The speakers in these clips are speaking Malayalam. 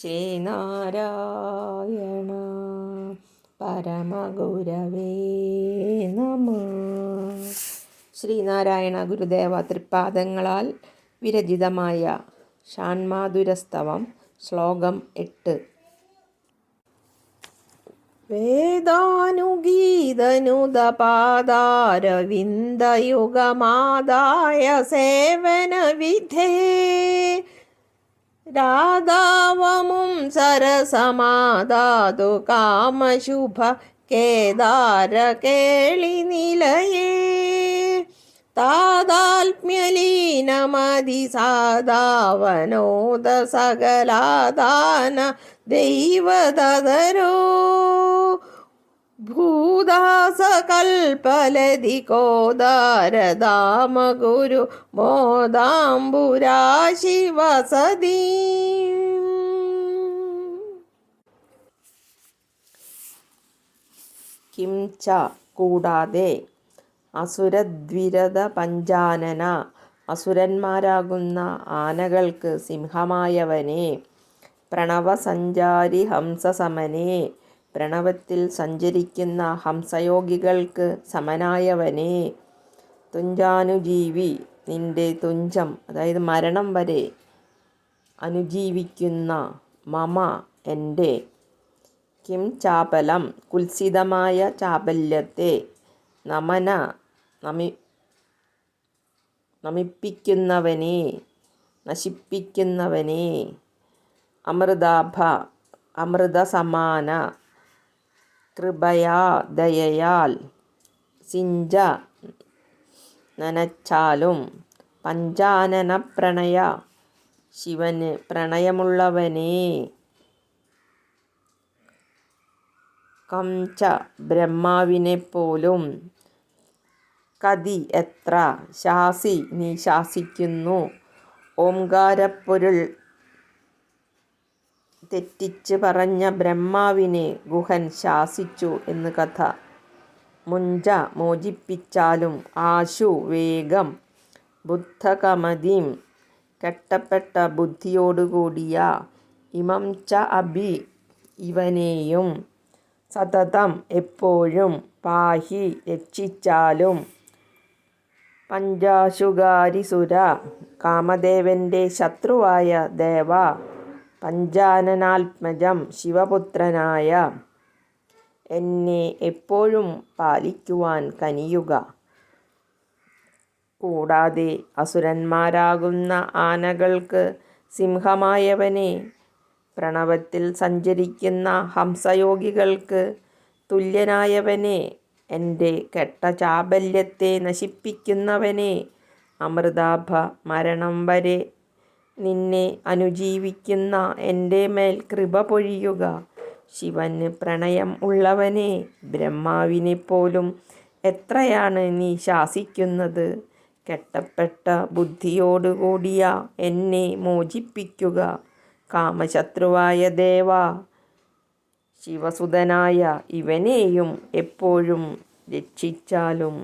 ശ്രീനാരായണ പരമഗുരവേ നമ. ശ്രീനാരായണ ഗുരുദേവ തൃപ്പാദങ്ങളാൽ വിരചിതമായ ഷാൺമാധുരസ്തവം ശ്ലോകം എട്ട്. വേദാനുഗീതനുദപാദാരവിന്ദയുഗമാദായ സേവനവിധേ രാധാവമും സരസമാതാതു കാമശുഭ കേദാര കേളി നിലയേ. താതാത്മ്യലീനമതി സാധാവനോദ സകലാദാന ദൈവതരോ ഭൂദാസകൽപ്പലതി കോദാരദാമ ഗുരു മോദാംബുരാശി വസതി കിം ച കൂടാതെ അസുരദ്വിരത പഞ്ചാനന അസുരന്മാരാകുന്ന ആനകൾക്ക് സിംഹമായവനെ പ്രണവസഞ്ചാരി ഹംസസമനെ പ്രണവത്തിൽ സഞ്ചരിക്കുന്ന ഹംസയോഗികൾക്ക് സമനായവനെ. തുഞ്ചാനുജീവി നിന്റെ തുഞ്ചം അതായത് മരണം വരെ അനുജീവിക്കുന്ന മമ എന്റെ. കിം ചാപലം കുൽസിതമായ ചാപല്യത്തെ നമന നമി നമിപ്പിക്കുന്നവനെ നശിപ്പിക്കുന്നവനെ. അമൃതാഭ അമൃതസമാന കൃപയാ ദയയാൽ സിഞ്ച നനച്ചാലും പഞ്ചാനന പ്രണയ ശിവന് പ്രണയമുള്ളവനേ. കംച ബ്രഹ്മാവിനെ പോലും കതി എത്ര ശാസി നീ ശാസിക്കുന്നു. ഓംകാരപ്പൊരുൾ തെറ്റിച്ച് പറഞ്ഞ ബ്രഹ്മാവിനെ ഗുഹൻ ശാസിച്ചു എന്ന് കഥ. മുഞ്ച മോചിപ്പിച്ചാലും ആശു വേഗം ബുദ്ധകമതിം. കെട്ടപ്പെട്ട ബുദ്ധിയോടുകൂടിയ ഇമം ച അഭി ഇവനെയും സതതം എപ്പോഴും പാഹി രക്ഷിച്ചാലും പഞ്ചാശുകാരിസുര കാമദേവന്റെ ശത്രുവായ ദേവ പഞ്ചാനനാത്മജം ശിവപുത്രനായ. എന്നെ എപ്പോഴും പാലിക്കുവാൻ കനിയുക. കൂടാതെ അസുരന്മാരാകുന്ന ആനകൾക്ക് സിംഹമായവനെ പ്രണവത്തിൽ സഞ്ചരിക്കുന്ന ഹംസയോഗികൾക്ക് തുല്യനായവനെ എന്റെ കെട്ട ചാബല്യത്തെ നശിപ്പിക്കുന്നവനെ അമൃതാഭ മരണം വരെ നിന്നെ അനുജീവിക്കുന്ന എന്റെ മേൽ കൃപ പൊഴിയുക. ശിവന് പ്രണയം ഉള്ളവനെ ബ്രഹ്മാവിനെ പോലും എത്രയാണ് നീ ശാസിക്കുന്നത്? കെട്ടപ്പെട്ട ബുദ്ധിയോടുകൂടിയ എന്നെ മോചിപ്പിക്കുക. കാമശത്രുവായ ദേവ ശിവസുതനായ ഇവനെയും എപ്പോഴും രക്ഷിച്ചാലും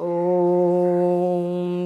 ഓം